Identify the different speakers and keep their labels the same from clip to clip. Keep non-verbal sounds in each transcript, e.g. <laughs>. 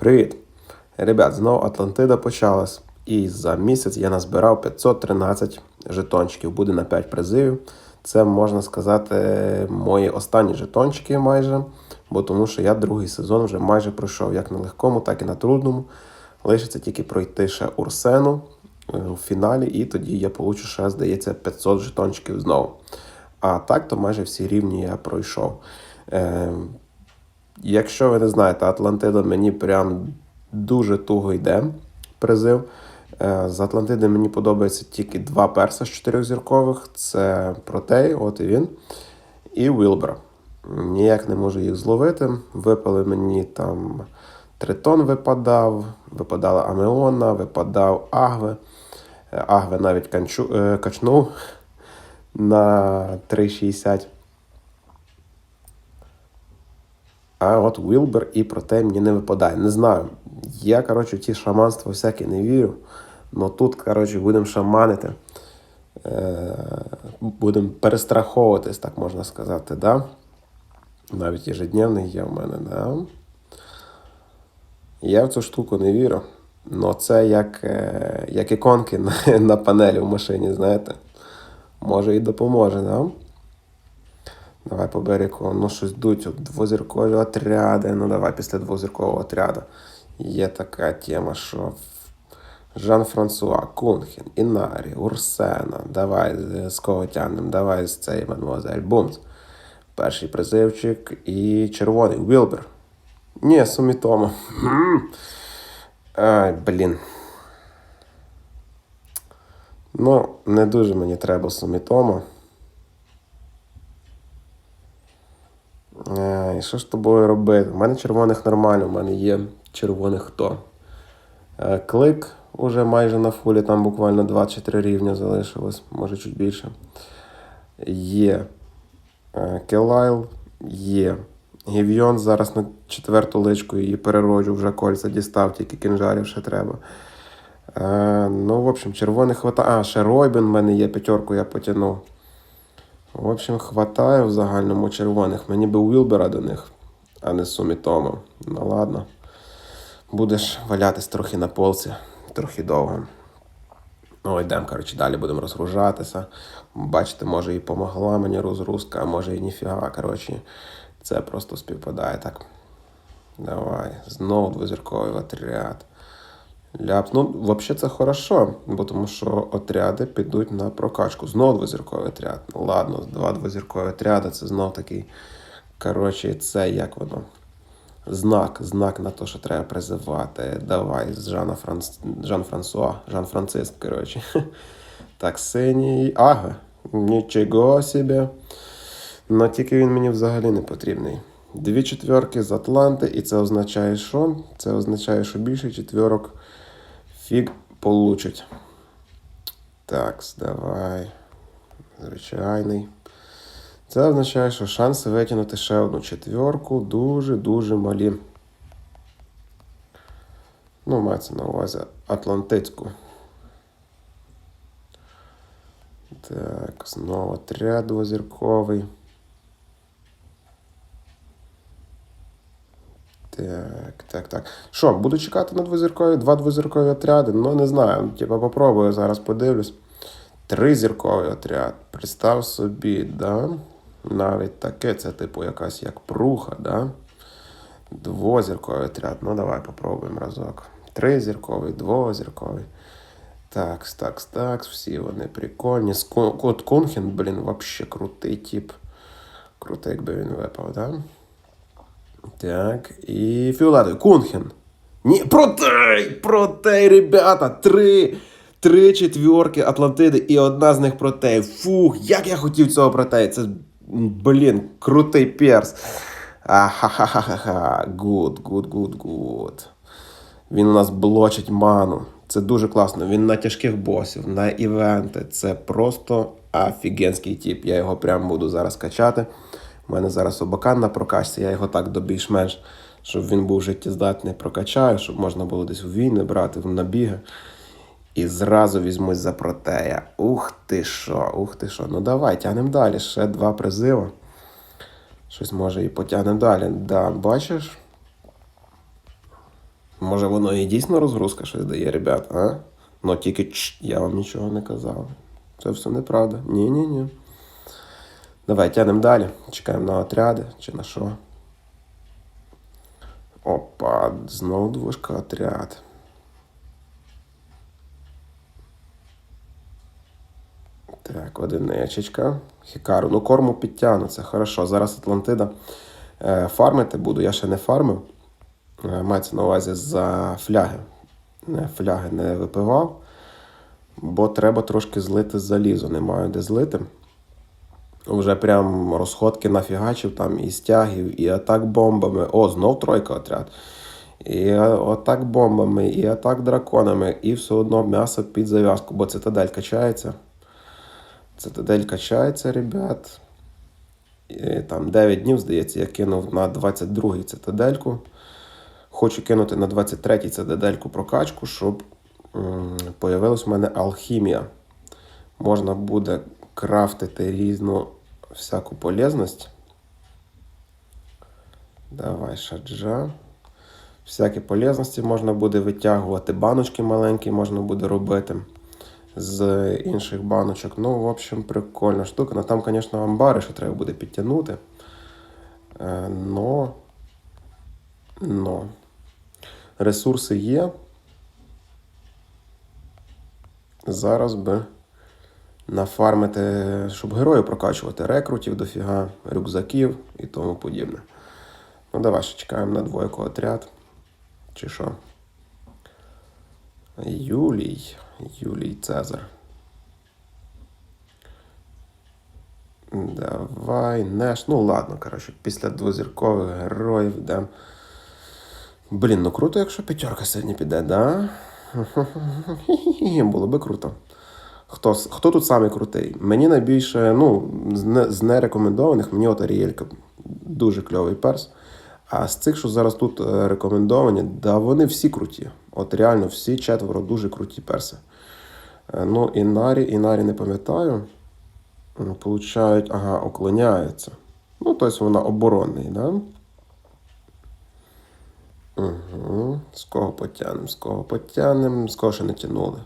Speaker 1: Привіт! Ребят, знову Атлантида почалась. І за місяць я назбирав 513 жетончиків. Буде на 5 призивів. Це можна сказати мої останні жетончики майже. Бо тому що я другий сезон вже майже пройшов як на легкому, так і на трудному. Лишиться тільки пройти ще Урсену е, в фіналі, і тоді я получу ще, здається, 500 жетончиків знову. А так, то майже всі рівні я пройшов. Якщо ви не знаєте, Атлантида мені прям дуже туго йде призив. Е, З Атлантиди мені подобається тільки два перса з чотирьохзіркових. Це Протей, от і він, і Вілбер. Ніяк не можу їх зловити. Випали мені там Тритон випадав, випадала Амеона, випадав Агве. Е, Агве навіть канчу, е, качнув <laughs> на 3,60. А от Вілбер і проте мені не випадає. Не знаю. Я, коротше, ті шаманства всякі не вірю. Но тут, коротше, будемо шаманити. Е, будемо перестраховуватись, так можна сказати, да? Навіть ежедневний є в мене, да? Я в цю штуку не вірю. Но це як, е, як іконки на, <laughs> на панелі в машині, знаєте. Може і допоможе, да? Давай по берегу, ну щось дуть, двозіркові отряди. Ну давай після двозіркового отряду. Є така тема, що Жан-Франсуа, Кунхен, Інарі, Урсена. Давай з кого тягнемо, давай з цей мадемуазель Бумс. Перший призивчик і червоний Вілбер. Ні, Сумітомо. Ай, блін. Ну, не дуже мені треба Сумітомо. І що з тобою робити? У мене червоних нормально, у мене є червоних хто. Е, Клик уже майже на фулі, там буквально 2-3 рівня залишилось, може чуть більше. Є е, Келайл, є. Гівйон зараз на четверту личку її перероджу, вже кольця дістав, тільки кінжарів ще треба. Е, ну, в общем, червоних хватає. А, ще Ройбен в мене є, п'ятерку я потягнув. В общем, хватає в загальному червоних. Мені би Уілбера до них, а не Сумітомо. Ну ладно. Будеш валятись трохи на полці, трохи довго. Ну, йдемо, коротше, далі будемо розгружатися. Бачите, може і помогла мені розгрузка, а може і ніфіга. Коротше, це просто співпадає так. Давай, знову двозірковий отряд. Ляп. Ну, взагалі це хорошо, бо тому що отряди підуть на прокачку. Знову двозірковий отряд. Ну ладно, два двозіркові отряди, це знов такий. Коротше, це як воно. Знак, знак на те, що треба призивати. Давай, з Жана Франс... Жан Франсуа, Жан Франциск, коротше. <laughs> Так, синій. Ага, нічого собі. Ну тільки він мені взагалі не потрібний. Дві четверки з Атланти, і це означає, що? Це означає, що більше четверок фіг получить. Так, давай. Звичайний. Це означає, що шанси витягнути ще одну четверку дуже-дуже малі. Ну, мається на увазі Атлантицьку. Так, знову отряд двозірковий. Так, так, так. Що, буду чекати на двозіркові, два двозіркові отряди? Ну, не знаю. Типа попробую, зараз подивлюсь. Тризірковий отряд. Представ собі, да? Навіть таке, це типу якась як пруха, да? Двозірковий отряд. Ну, давай попробуємо разок. Тризірковий, двозірковий. Такс, такс, такс, всі вони прикольні. Скон- От Кунхен, блін, вообще крутий тип. Крутий, якби він випав, да? Так, і фіолетовий. Кунхен. Ні, протей! Протей, ребята! Три! Три четвірки Атлантиди і одна з них протей. Фух, як я хотів цього протей. Це, блін, крутий перс. Ахахахаха. Гуд, гуд, гуд, гуд. Він у нас блочить ману. Це дуже класно. Він на тяжких босів, на івенти. Це просто офігенський тип. Я його прямо буду зараз качати. У мене зараз обакан на прокачці, я його так до більш-менш, щоб він був життєздатний, прокачаю, щоб можна було десь у війни брати, в набіги. І зразу візьмусь за протея. Ух ти що, ух ти що. Ну давай, тягнемо далі. Ще два призиви. Щось може і потягнемо далі. Да, бачиш? Може воно і дійсно розгрузка щось дає, ребят, а? Ну тільки чш, я вам нічого не казав. Це все неправда. Ні-ні-ні. Давай тянемо далі. Чекаємо на отряди чи на що. Опа, знову двушка отряд. Так, одиничечка. Хікару. Ну, корму підтягну, це хорошо. Зараз Атлантида е, фармити буду. Я ще не фармив. Е, мається на увазі за фляги. Фляги не випивав, бо треба трошки злити залізо. Не маю де злити. Вже прям розходки нафігачив там і стягів, і атак бомбами. О, знов тройка отряд. І атак бомбами, і атак драконами, і все одно м'ясо під зав'язку, бо цитадель качається. Цитадель качається, ребят. І, там 9 днів, здається, я кинув на 22-й цитадельку. Хочу кинути на 23-й цитадельку прокачку, щоб появилась в мене алхімія. Можна буде крафтити різну всяку полезність. Давай, шаджа. Всякі полезності можна буде витягувати, баночки маленькі можна буде робити з інших баночок. Ну, в общем, прикольна штука. Ну там, звісно, амбари, що треба буде підтягнути. Е, Но, но ресурси є. Зараз би нафармити, щоб героїв прокачувати, рекрутів дофіга, рюкзаків і тому подібне. Ну, давай ще чекаємо на двойку отряд. Чи що? Юлій. Юлій Цезар. Давай, Неш. Ну ладно, коротше, після двозіркових героїв йдемо. Блін, ну круто, якщо п'ятерка сьогодні піде, да? <laughs> Було би круто. Хто, хто тут самий крутий? Мені найбільше, ну, з, не, з нерекомендованих, мені от Арієлька дуже кльовий перс. А з цих, що зараз тут е, рекомендовані, да вони всі круті. От реально всі четверо дуже круті перси. Е, Ну, Інарі, Інарі не пам'ятаю. Получають, ага, уклоняються. Ну, тобто вона оборонний, да? Угу. З кого потягнемо, з кого потягнемо, з кого ще не тянули.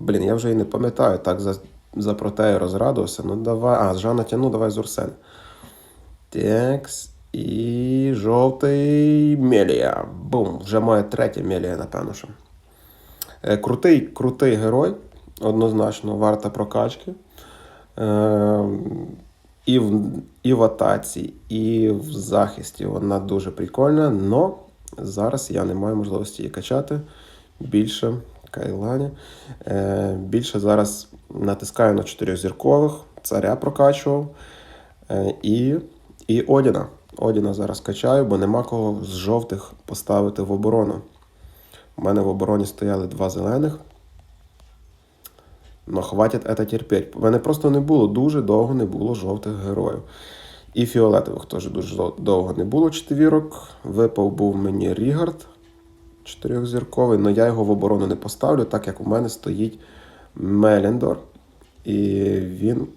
Speaker 1: Блін, я вже і не пам'ятаю, так за, за протею розрадувався. Ну давай. А, з Жана тяну, давай з Урсен. Текс. І жовтий Мелія. Бум. Вже моя третя Мелія, напевно. що. Е, Крутий, крутий герой. Однозначно, варта прокачки. Е, і, в, і в атаці, і в захисті вона дуже прикольна, але зараз я не маю можливості її качати більше. Кайлані. Е, більше зараз натискаю на чотирьохзіркових, царя прокачував. Е, і, і Одіна. Одіна зараз качаю, бо нема кого з жовтих поставити в оборону. У мене в обороні стояли два зелених. Но хватить це терпеть. У мене просто не було, дуже довго не було жовтих героїв. І фіолетових теж дуже довго не було четвірок. Випав був мені Рігард чотирьохзірковий, але я його в оборону не поставлю, так як у мене стоїть Меліндор. І він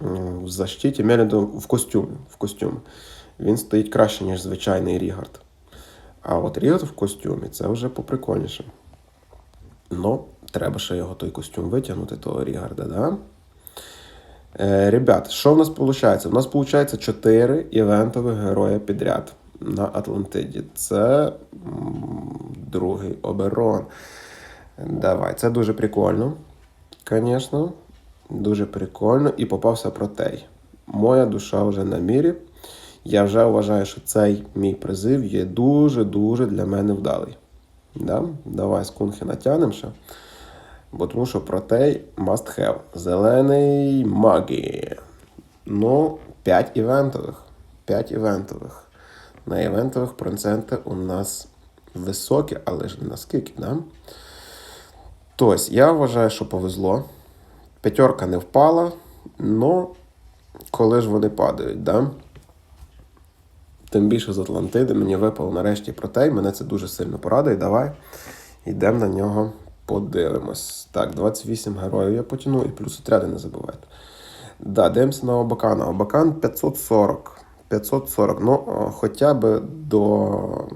Speaker 1: в защиті Меліндор в костюмі. В костюмі. Він стоїть краще, ніж звичайний Рігард. А от Рігард в костюмі це вже поприкольніше. Ну, треба ще його той костюм витягнути, того Рігарда, да? Е, ребят, що в нас виходить? У нас виходить 4 івентових героя підряд на Атлантиді. Це другий оберон. Давай, це дуже прикольно. Звісно, дуже прикольно. І попався протей. Моя душа вже на мірі. Я вже вважаю, що цей мій призив є дуже-дуже для мене вдалий. Да? Давай скунхи натягнемо ще. Бо тому що протей must have. Зелений магі. Ну, 5 івентових. 5 івентових. На івентових проценти у нас високі, але ж наскільки, да? Тобто, я вважаю, що повезло. П'ятерка не впала, але коли ж вони падають, да? Тим більше з Атлантиди мені випав нарешті протей. Мене це дуже сильно порадує. Давай йдемо на нього, подивимось. Так, 28 героїв я потягну і плюс отряди не забувайте. Да, дивимося на Обакана. Обакан 540. 540. Ну, хоча б до.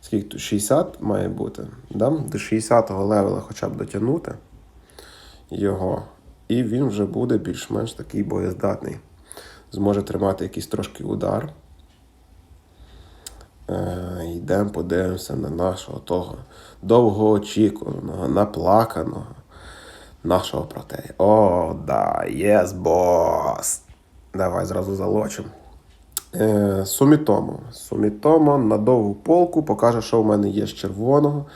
Speaker 1: скільки тут 60 має бути. Да? До 60-го левела хоча б дотягнути його. І він вже буде більш-менш такий боєздатний. Зможе тримати якийсь трошки удар. Е, йдемо, подивимося на нашого того довгоочікуваного, наплаканого нашого протея. О, да, єс, бос! Давай зразу залочимо. Е, Сумітомо. Сумітомо на довгу полку покаже, що в мене є з червоного.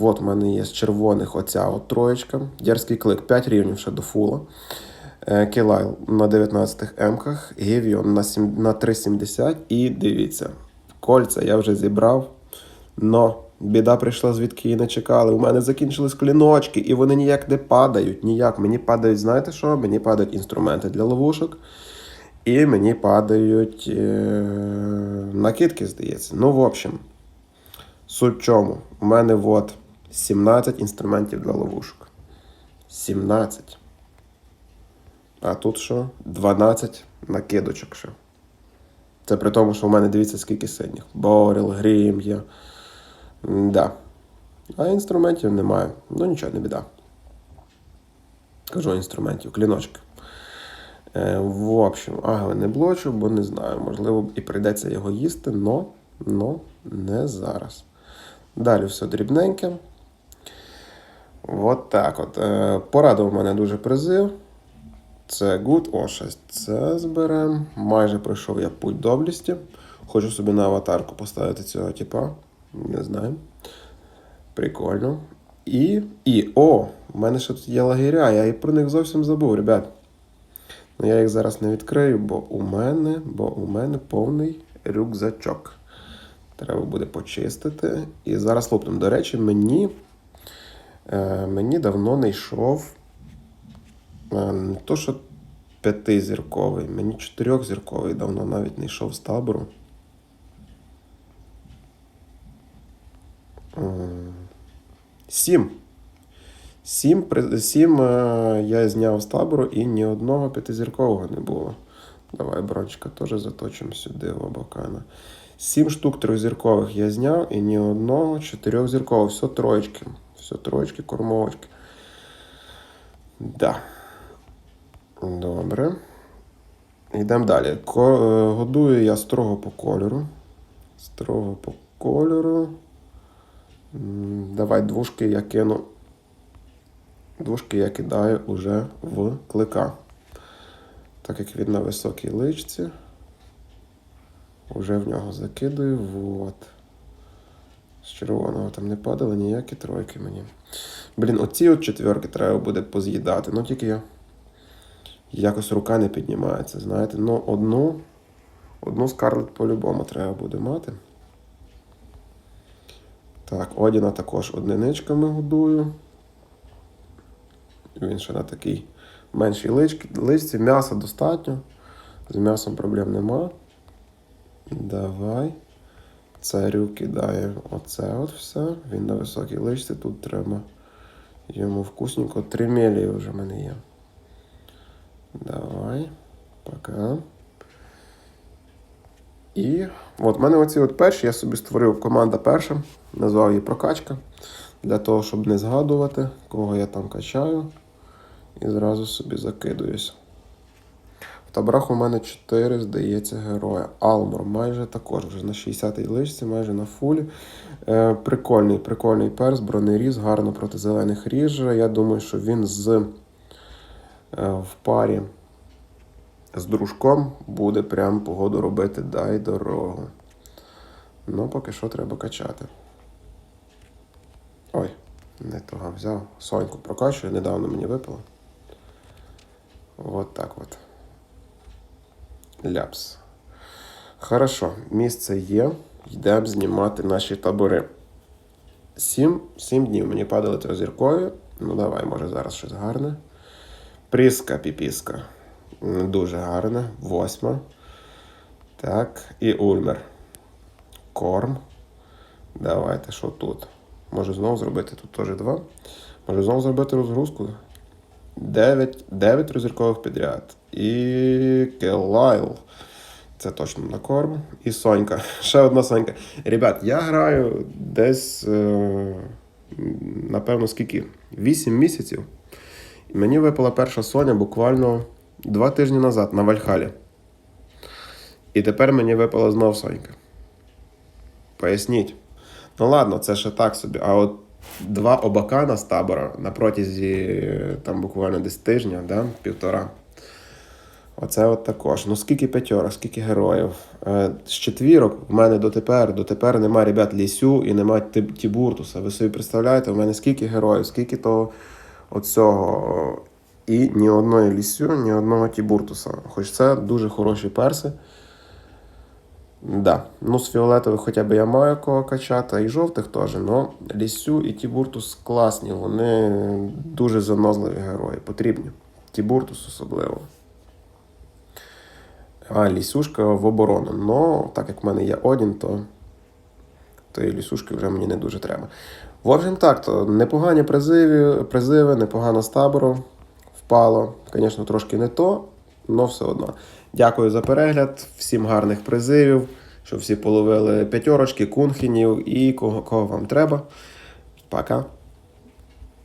Speaker 1: От в мене є з червоних оця от троєчка. Дерзкий клик 5 рівнів ще до фула. Е, Кілайл на 19 емках, Гівіон на, 7, на 3,70 і дивіться, кольця я вже зібрав. Но біда прийшла, звідки її не чекали. У мене закінчились кліночки, і вони ніяк не падають. Ніяк. Мені падають, знаєте що? Мені падають інструменти для ловушок. І мені падають е- накидки, здається. Ну, в общем, суть чому? У мене от 17 інструментів для ловушок. 17. А тут що? 12 накидочок ще. Це при тому, що у мене дивіться, скільки синіх. Боріл, грім є. Да. А інструментів немає. Ну нічого, не біда. Кажу інструментів, кліночки. Е, в общем, агли не блочу, бо не знаю. Можливо, і прийдеться його їсти, но, но не зараз. Далі все дрібненьке. От так от. Е, Порадив мене дуже призив. Це good. О, щось це зберемо. Майже пройшов я путь доблісті. Хочу собі на аватарку поставити цього типа. Не знаю. Прикольно. І. І. О! У мене ще тут є лагеря, я і про них зовсім забув, ребят. Ну я їх зараз не відкрию, бо у мене, бо у мене повний рюкзачок. Треба буде почистити. І зараз лопнем. До речі, мені, е, мені давно не йшов. е, Не то, що п'ятизірковий, мені чотирьохзірковий давно навіть не йшов з табору. Сім. Сім, сім е, я зняв з табору і ні одного п'ятизіркового не було. Давай, брончика, теж заточимо сюди в Абакана. Сім штук трьохзіркових я зняв і ні одного чотирьохзіркового. Все троєчки. Все троєчки, кормовочки. Да. Добре. Йдемо далі. Ко- е, годую я строго по кольору. Строго по кольору. Давай двушки я кину. Двушки я кидаю уже в клика. Так як він на високій личці. Уже в нього закидаю. Вот. З червоного там не падали ніякі тройки мені. Блін, оці от четверки треба буде поз'їдати. Ну тільки я. Якось рука не піднімається, знаєте. Ну, одну. Одну скарлет по-любому треба буде мати. Так, Одіна також одиничками годую. Він ще на такій меншій личці. М'яса достатньо. З м'ясом проблем нема. Давай. Царю кидає оце от все. Він на високій личці. Тут треба йому вкусненько. Три мелії вже в мене є. Давай. Пока. І от в мене оці от перші, я собі створив команда перша, назвав її прокачка. Для того, щоб не згадувати, кого я там качаю. І зразу собі закидуюсь. В таборах у мене 4, здається, героя. Алмор майже також, вже на 60-й личці, майже на фулі. Е, прикольний, прикольний перс, бронеріз, гарно проти зелених ріже. Я думаю, що він з е, в парі з дружком буде прям погоду робити дай дорогу. Ну, поки що треба качати. Ой, не того взяв. Соньку прокачую, недавно мені випало. От так от. Ляпс. Хорошо, місце є. Йдемо знімати наші табори. Сім, сім днів мені падали трьохзіркові. Ну давай, може зараз щось гарне. Пріска піпіска. Дуже гарне. Восьма. Так. І Ульмер. Корм. Давайте, що тут? Може знову зробити тут теж два. Може знову зробити розгрузку. 9, 9 розіркових підряд. І Келайл. Це точно на корм. І Сонька. <laughs> Ще одна Сонька. Ребят, я граю десь, е, напевно, скільки? 8 місяців. І мені випала перша Соня буквально два тижні назад на Вальхалі. І тепер мені випала знов Сонька. Поясніть. Ну ладно, це ще так собі. А от два обакана з табора на протязі е, там буквально десь тижня, да? півтора. Оце от також. Ну скільки п'ятьорок, скільки героїв. Е, з четвірок в мене дотепер, дотепер нема ребят Лісю і нема Тібуртуса. Ви собі представляєте, в мене скільки героїв, скільки того оцього. І ні одної Лісю, ні одного Тібуртуса. Хоч це дуже хороші перси. Да. Ну, з фіолетових хоча б я маю кого качати, і жовтих теж. Ну, Лісю і Тібуртус класні, вони дуже занозливі герої, потрібні. Тібуртус особливо. А лісюшка в оборону. Ну, так як в мене є Одін, то, то і лісюшки вже мені не дуже треба. В общем, так, то непогані призиви, призиви непогано з табору. Впало. Звісно, трошки не то, але все одно. Дякую за перегляд, всім гарних призивів, щоб всі половили п'ятерочки, кунхінів і кого, кого вам треба. Пока.